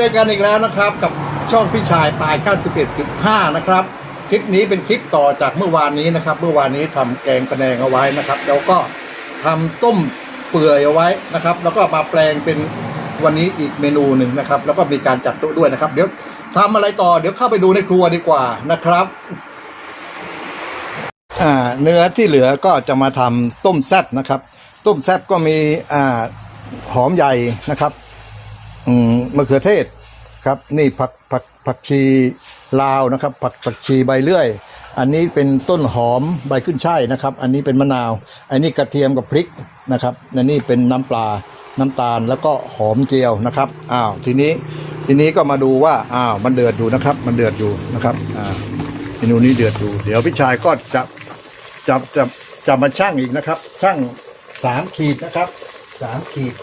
จอกันอีกแล้วนะครับ กับช่องพี่ชายปลาย91.5 นะครับ คลิปนี้เป็นคลิปต่อจากเมื่อวานนี้นะครับ เมื่อวานนี้ทำแกงพะแนงเอาไว้นะครับ แล้วก็ทำต้มเปื่อยเอาไว้นะครับ แล้วก็มาแปลงเป็นวันนี้อีกเมนูหนึ่งนะครับ แล้วก็มีการจัดโต๊ะด้วยนะครับ เดี๋ยวทำอะไรต่อ เดี๋ยวเข้าไปดูในครัวดีกว่านะครับอ่าเนื้อที่เหลือก็จะมาทำต้มแซ่บนะครับ ต้มแซ่บก็มีอ่าหอมใหญ่นะครับ มะเขือเทศครับ นี่ผักผักผักชีลาวนะครับ ผักผักชีใบเลื่อย อันนี้เป็นต้นหอมใบขึ้นช่ายนะครับ อันนี้เป็นมะนาว อันนี้กระเทียมกับพริกนะครับอันนี้เป็นน้ำปลาน้ำตาลแล้วก็หอมเจียวนะครับอ้าวทีนี้ทีนี้ก็มาดูว่าอ้าวมันเดือดอยู่นะครับ มันเดือดอยู่นะครับอ่าเมนูนี้เดือดอยู่เดี๋ยวพี่ชายก็จะจะจะจะมาช่างอีกนะครับช่างสามขีดนะครับสามขีด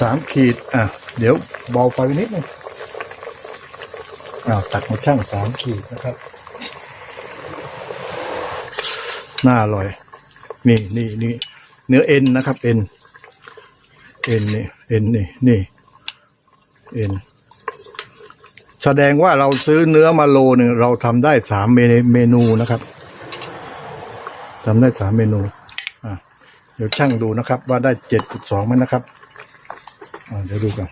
สามขีด อะ เดี๋ยวเบาไฟไปนิดนึงอ้าตักมาช่างสามขีดนะครับน่าอร่อย นี่นี่นี่เนื้อเอ็นนะครับเอ็นเอ็นนี่เอ็นนี่นี่เอ็นแสดงว่าเราซื้อเนื้อมาโลหนึ่งเราทำได้สามเมนูนะครับทำได้สามเมนู อะ เดี๋ยวช่างดูนะครับ ว่าได้เจ็ดจุดสองไหมนะครับ เดี๋ยวดูกัน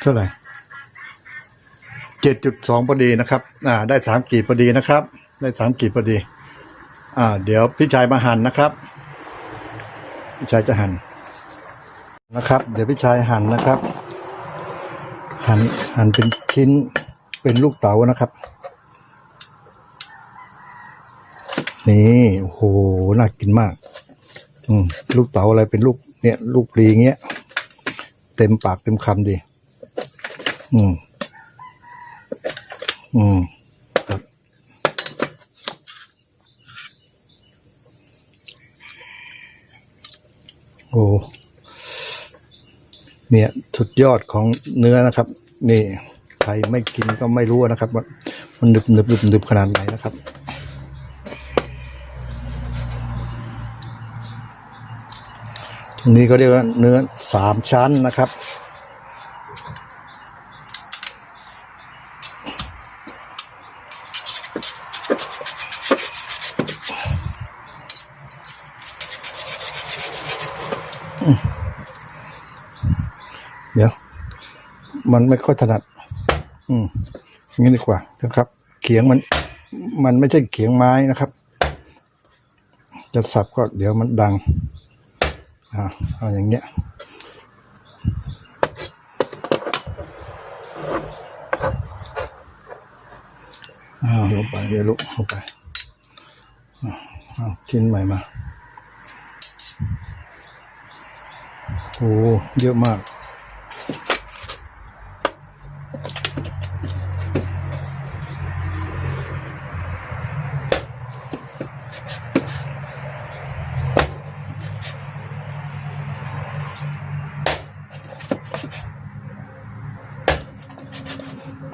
เท่าไหร่เจ็ดจุดสองพอดีนะครับ อ่า ได้สามกีดพอดีนะครับ ได้สามกีดพอดี อ่า เดี๋ยวพี่ชายมาหั่นนะครับ พี่ชายจะหั่นนะครับ เดี๋ยวพี่ชายหั่นนะครับ หั่นหั่นเป็นชิ้นเป็นลูกเต๋านะครับ นี่โอ้โหน่ากินมาก อืมลูกเต๋าอะไรเป็นลูกเนี่ย ลูกปลีเงี้ย เต็มปากเต็มคำดี อืม อืมครับโอ้เนี่ยสุดยอดของเนื้อนะครับ นี่ใครไม่กินก็ไม่รู้นะครับว่ามันหนึบหนึบหนึบหนึบขนาดไหนนะครับ ตรง นี้ก็เรียกว่าเนื้อสามชั้นนะครับ เดี๋ยว มันไม่ค่อยถนัด อืมงี้ดีกว่านะครับ เขียงมัน มันไม่ใช่เขียงไม้นะครับ จะสับก็เดี๋ยวมันดัง อ่าเอาอย่างเงี้ยอ้าวลงไปเดี๋ยวลุกเข้าวอ้าวชิ้นใหม่มาโอ้เยอะมาก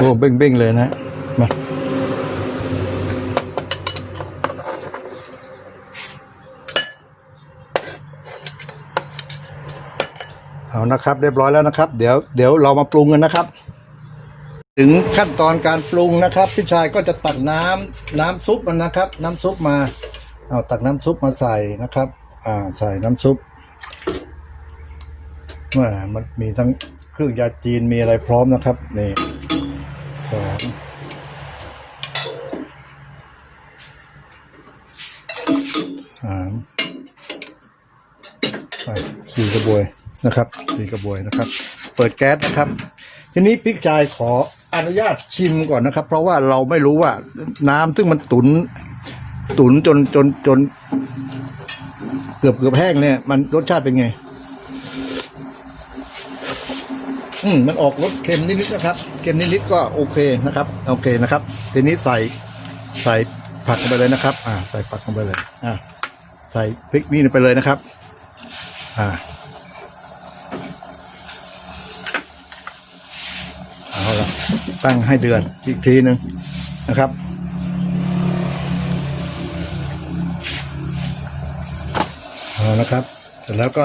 โอ้เบ้งเบ้งๆเลยนะมาเอานะครับ เรียบร้อยแล้วนะครับ เดี๋ยวเดี๋ยวเรามาปรุงกันนะครับ ถึงขั้นตอนการปรุงนะครับ พี่ชายก็จะตักน้ำน้ำซุปมันนะครับ น้ำซุปมาเอาตักน้ำซุปมาใส่นะครับ อ่าใส่น้ำซุปว่ามันมีทั้งเครื่องยาจีนมีอะไรพร้อมนะครับนี่ สองสามไปสี่กระบวยนะครับสี่กระบวยนะครับ เปิดแก๊สนะครับ ทีนี้พี่ชายขออนุญาตชิมก่อนนะครับ เพราะว่าเราไม่รู้ว่าน้ำซึ่งมันตุนตุนจนจนจน เกือบเกือบแห้งเนี่ย มันรสชาติเป็นไง อืมมันออกรสเค็มนิดๆนะครับ ค็มนิดๆก็โอเคนะครับโอเคนะครับ ทีนี้ใส่ใส่ผักลงไปเลยนะครับ อ่า ใส่ผักลงไปเลยอ่าใส่พริกนี่ไปเลยนะครับ อ่าเอาละตั้งให้เดือดอีกทีหนึ่งนะครับเอาละครับ เสร็จแล้วก็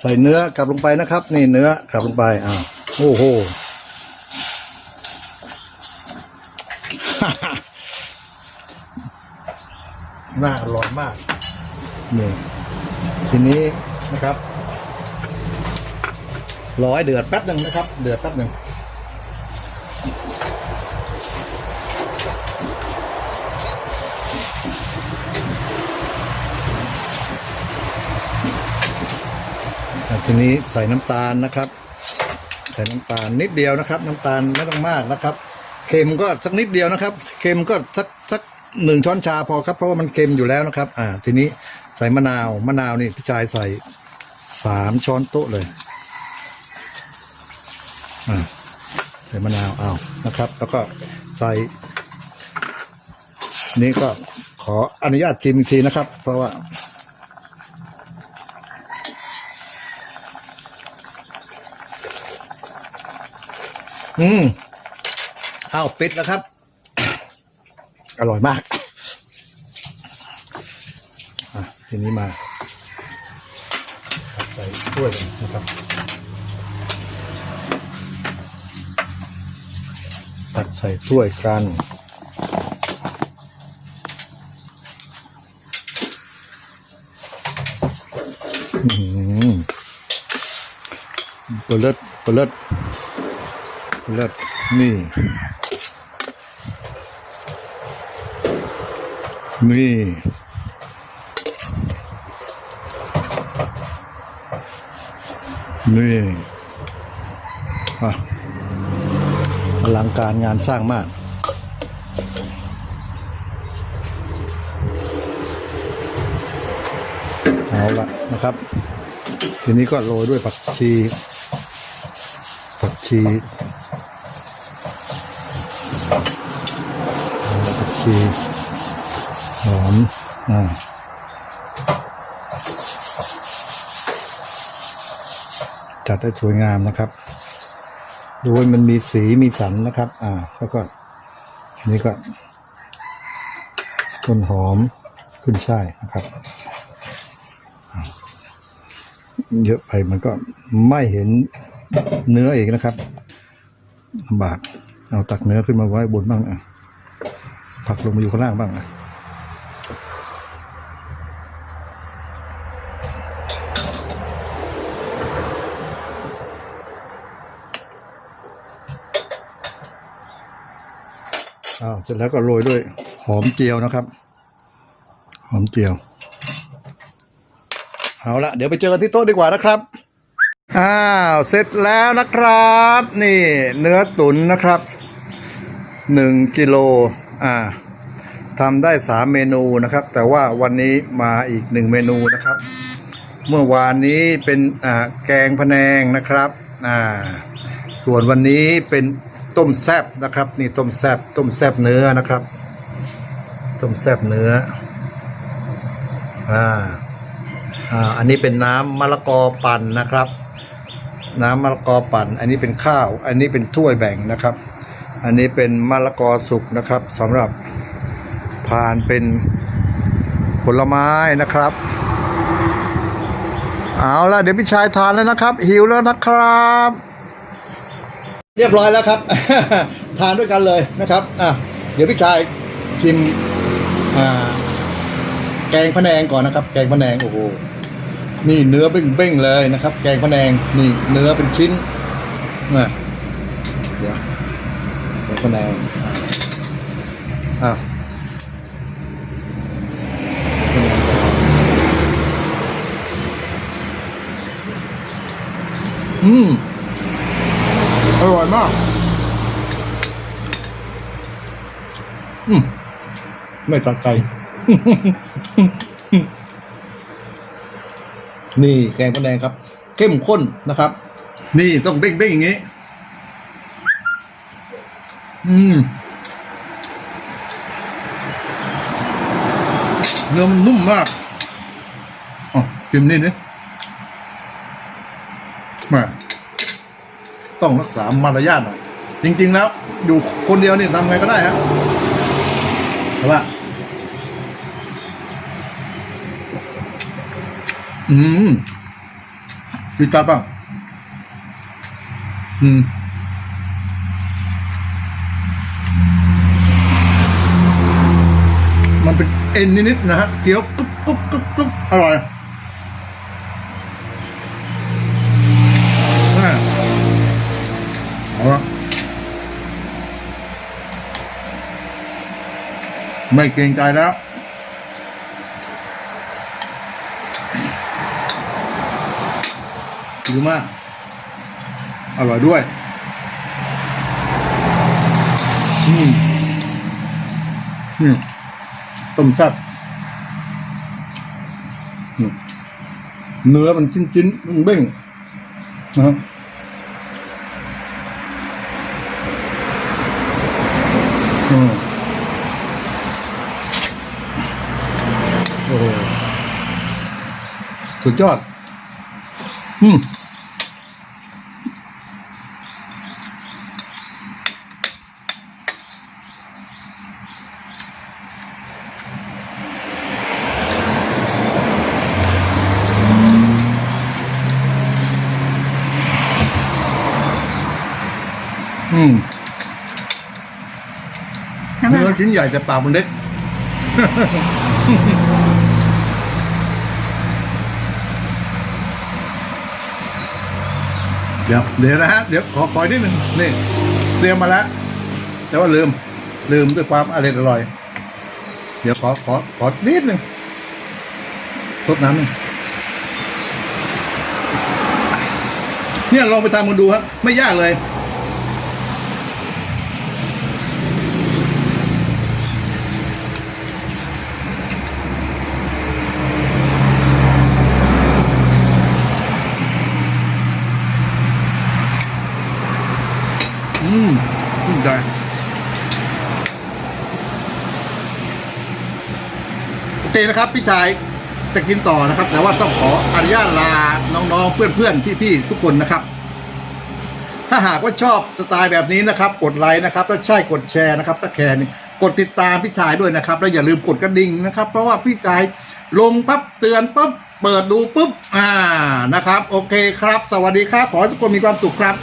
ใส่เนื้อกลับลงไปนะครับ นี่เนื้อกลับลงไปอ้าวโอ้โห น่าอร่อยมากนี่ทีนี้นะครับร้อยเดือดแป๊บหนึ่งนะครับ เดือดแป๊บหนึ่งทีนี้ใส่น้ำตาลนะครับ ใส่น้ำตาลนิดเดียวนะครับ น้ำตาลไม่ต้องมากนะครับ เค็มก็สักนิดเดียวนะครับ เค็มก็สักสัก หนึ่งช้อนชาพอครับ เพราะว่ามันเค็มอยู่แล้วนะครับ อ่า ทีนี้ใส่มะนาวมะนาวนี่พี่ชายใส่สามช้อนโต๊ะเลยอ่าใส่มะนาวเอานะครับ แล้วก็ใส่ นี่ก็ขออนุญาตชิมอีกทีนะครับ เพราะว่าอืม เอาปิดแล้วครับ อร่อยมากอะทีนี้มาใส่ถ้วยเลยนะครับตักใส่ถ้วยกันอืมเปลือดเปลือดเปลือดนี่ นี่ นี่อะอลังการงานสร้างมากเอาละนะครับ ทีนี้ก็โรยด้วยผักชี ผักชีผักชี หอมอ่าจัดได้สวยงามนะครับโดยมันมีสีมีสันนะครับ อ่า แล้วก็นนี้ก็ ต้นหอมขึ้นช่ายนะครับ เยอะไปมันก็ไม่เห็นเนื้ออีกนะครับลำบาก เอาตักเนื้อขึ้นมาไว้บนบ้างอะผักลงมาอยู่ข้างล่างบ้างอะ อ้าวเสร็จแล้วก็โรยด้วย หอมเจียวนะครับ หอมเจียว เอาละเดี๋ยวไปเจอกันที่โต๊ะดีกว่านะครับอ้าวเสร็จแล้วนะครับ นี่เนื้อตุ๋นนะครับหนึ่งกิโลอ่าทำได้สามเมนูนะครับ แต่ว่าวันนี้มาอีกหนึ่งเมนูนะครับ เมื่อวานนี้เป็นอ่าแกงพะแนงนะครับอ่าส่วนวันนี้เป็น ต้มแซบนะครับ นี่ต้มแซบต้มแซบเนื้อนะครับ ต้มแซบเนื้ออ่าอ่าอันนี้เป็นน้ำมะละกอปั่นนะครับ น้ำมะละกอปั่น อันนี้เป็นข้าว อันนี้เป็นถ้วยแบ่งนะครับ อันนี้เป็นมะละกอสุกนะครับสำหรับทานเป็นผลไม้นะครับเอาละเดี๋ยวพี่ชายทานแล้วนะครับ หิวแล้วนะครับ เรียบร้อยแล้วครับ ทานด้วยกันเลยนะครับอะเดี๋ยวพี่ชายชิมแกงพะแนงก่อนนะครับ แกงพะแนงโอ้โหนี่เนื้อเบ้งๆเลยนะครับ แกงพะแนงนี่เนื้อเป็นชิ้นนะเดี๋ยวแกงพะแนงอะอืม อร่อยมาก อืม ไม่ตัดใจ นี่แกงพะแนงครับ เข้มข้นนะครับ นี่ต้องเบ้งเบ้งอย่างนี้ อืม เนื้อมันนุ่มมากอ๋อกินนี่ดิแมา ต้องรักษามารยาทหน่อย จริง ๆ แล้ว อยู่คนเดียวนี่ทำไงก็ได้ฮะแต่ว่า อืมจิตจัดป่ะอืมมันเป็นเอ็นนิดๆนะฮะเคี้ยวกรุบกรุบกรุบกรุบอร่อยแม่เอาละ ไม่เกรงใจแล้ว ดีมาก อร่อยด้วย อืมอืมต้มแซ่บเนื้อมันจิ้นจิ้นเบ้งนะฮะอืมโอ้โห สุดยอด อืมอืมน้ำมันเนื้อชิ้นใหญ่แต่ปากมันเล็ก เดี๋ยวเดี๋ยวนะฮะเดี๋ยวขอคอยนิดหนึ่งนี่เตรียมมาแล้วแต่ว่าลืมลืมด้วยความอร่อยอร่อย เดี๋ยวขอขอขอนิดหนึ่งทดน้ำหนึ่งเนี่ยลองไปตามกันดูครับ ไม่ยากเลย อืมชื่นใจ โอเคนะครับพี่ชายจะกินต่อนะครับ แต่ว่าต้องขออนุญาตลาน้องๆเพื่อนๆพี่ๆทุกคนนะครับ ถ้าหากว่าชอบสไตล์แบบนี้นะครับ กดไลค์นะครับถ้าใช่กดแชร์นะครับถ้าแคร์นี่กดติดตามพี่ชายด้วยนะครับ แล้วอย่าลืมกดกระดิ่งนะครับ เพราะว่าพี่ชายลงปั๊บเตือนปั๊บเปิดดูปุ๊บอ่านะครับ โอเคครับ สวัสดีครับ ขอให้ทุกคนมีความสุขครับ